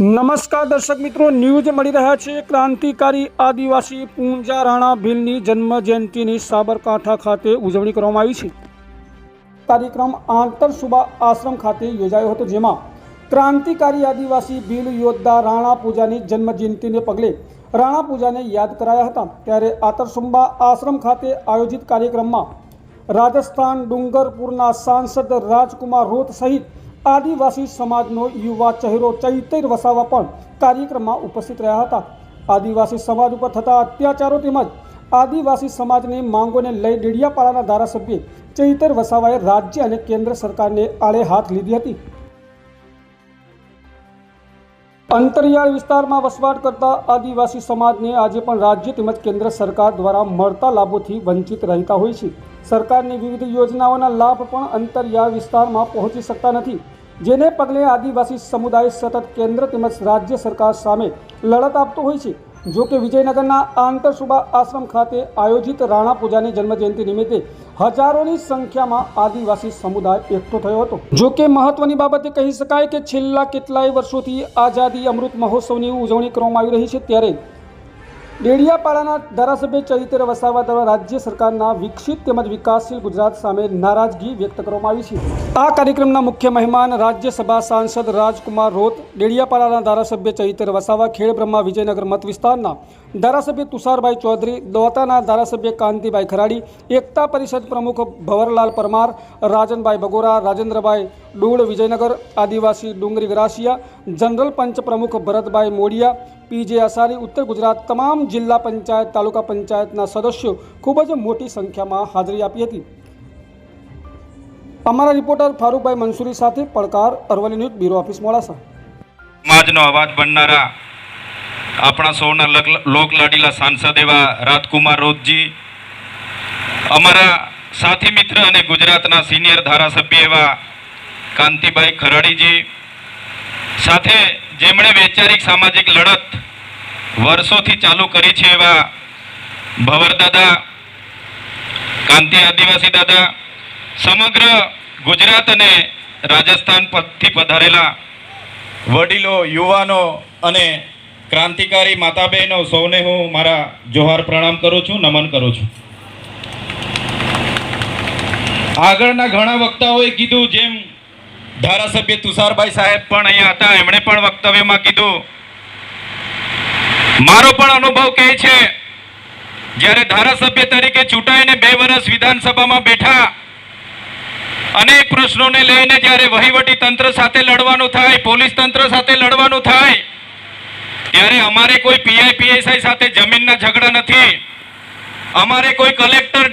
નમસ્કાર દર્શક મિત્રો, ન્યૂઝ મળી રહ્યા છે. ક્રાંતિકારી આદિવાસી પૂંજા રાણા ભીલની જન્મ જયંતિની સાબરકાંઠા ખાતે ઉજવણી કરવામાં આવી છે. કાર્યક્રમ આંતર સુબા આશ્રમ ખાતે યોજાયો હતો, જેમાં ક્રાંતિકારી આદિવાસી ભીલ યોદ્ધા રાણા પૂજાની જન્મ જયંતિને પગલે રાણા પૂજાને યાદ કરાયા હતા. ત્યારે આતરસુંબા આશ્રમ ખાતે આયોજિત કાર્યક્રમમાં રાજસ્થાન ડુંગરપુરના સાંસદ રાજકુમાર રોત સહિત આદિવાસી સમાજનો યુવા ચહેરો ચૈતર વસાવા પણ કાર્યક્રમમાં ઉપસ્થિત રહ્યા હતા. આદિવાસી સમાજ ઉપર થતા અત્યાચારો તેમજ આદિવાસી સમાજની માંગોને લઈ ડેડિયાપાડાના ધારાસભ્ય ચૈતર વસાવાએ રાજ્ય અને કેન્દ્ર સરકારને આળે હાથ લીધી હતી. અંતરિયાળ વિસ્તારમાં વસવાટ કરતા આદિવાસી સમાજને આજે પણ રાજ્ય તેમજ કેન્દ્ર સરકાર દ્વારા મળતા લાભોથી વંચિત રહેતા હોય છે. સરકારની વિવિધ યોજનાઓના લાભ પણ અંતરિયાળ વિસ્તારમાં પહોંચી શકતા નથી. જેને પગલે આદિવાસી સમુદાય સતત કેન્દ્ર તેમજ રાજ્ય સરકાર સામે લડત આપતો હોય છે. જો કે વિજયનગરના આંતરસુબા આશ્રમ ખાતે આયોજિત રાણા પૂજાની જન્મજયંતિ નિમિત્તે હજારોની સંખ્યામાં આદિવાસી સમુદાય એકઠો થયો હતો. જો કે મહત્વની બાબતે કહી શકાય કે છેલ્લા કેટલાય વર્ષોથી આઝાદી અમૃત મહોત્સવની ઉજવણી કરવામાં આવી રહી છે ત્યારે ડેડિયાપાડાના ધારાસભ્ય ચરિત્ર વસાવા દ્વારા રાજ્ય સરકારના વિકસિત તેમજ વિકાસશીલ ગુજરાત સામે નારાજગી વ્યક્ત કરવામાં આવી છે. આ કાર્યક્રમના મુખ્ય મહેમાન રાજ્યસભા સાંસદ રાજકુમાર રોત, ડેડિયાપાડાના ધારાસભ્ય ચરિત્ર વસાવા, ખેડબ્રહ્મા વિજયનગર મત વિસ્તારના ધારાસભ્ય તુષારભાઈ ચૌધરી, દોતાના ધારાસભ્ય કાંતિભાઈ ખરાડી, એકતા પરિષદ પ્રમુખ ભવરલાલ પરમાર, રાજનભાઈ બગોરા, રાજેન્દ્રભાઈ ડુંગળ વિજયનગર, આદિવાસી ડુંગરી ગ્રાસિયા જનરલ પંચ પ્રમુખ ભરતભાઈ મોડિયા, પીજે અસારી, ઉત્તર ગુજરાત તમામ જિલ્લા પંચાયત, તાલુકા પંચાયતના સદસ્યો ખૂબ જ મોટી સંખ્યામાં હાજરી આપી હતી. અમારા રિપોર્ટર ફારૂકભાઈ મંસૂરી સાથે પડકાર, Aravalli news bureau office Modasa. સમાજનો અવાજ બનનારા આપણા સૌના લોકલાડીલા સાંસદ એવા રાજકુમાર રોજજી અમારા સાથી મિત્ર અને ગુજરાતના સિનિયર ધારાસભ્ય એવા કાંતિભાઈ ખરાડીજી, સાથે જેમણે વૈચારિક સામાજિક લડત વર્ષોથી ચાલુ કરી છે એવા ભવરદાદા કાંતિ આદિવાસી દાદા, સમગ્ર ગુજરાત અને રાજસ્થાન પરથી પધારેલા વડીલો, યુવાનો અને ક્રાંતિકારી માતા બહેનો સૌને હું મારા જોહાર પ્રણામ કરું છું, નમન કરું છું. આગળના ઘણા વક્તાઓએ કીધું, જેમ ધારાસભ્ય તુષારભાઈ સાહેબ પણ અહીંયા હતા, એમણે પણ વક્તવ્યમાં કીધું, મારો પણ અનુભવ કહે છે, જ્યારે ધારાસભ્ય તરીકે ચૂંટાઈને બે વર્ષ વિધાનસભામાં બેઠા, અનેક પ્રશ્નોને લઈને જ્યારે વહીવટી તંત્ર સાથે લડવાનું થાય, પોલીસ તંત્ર સાથે લડવાનું થાય ત્યારે અમારે કોઈ પીઆઈ પીએસઆઈ સાથે જમીનના ઝઘડા નથી. અમારે કોઈ કલેક્ટર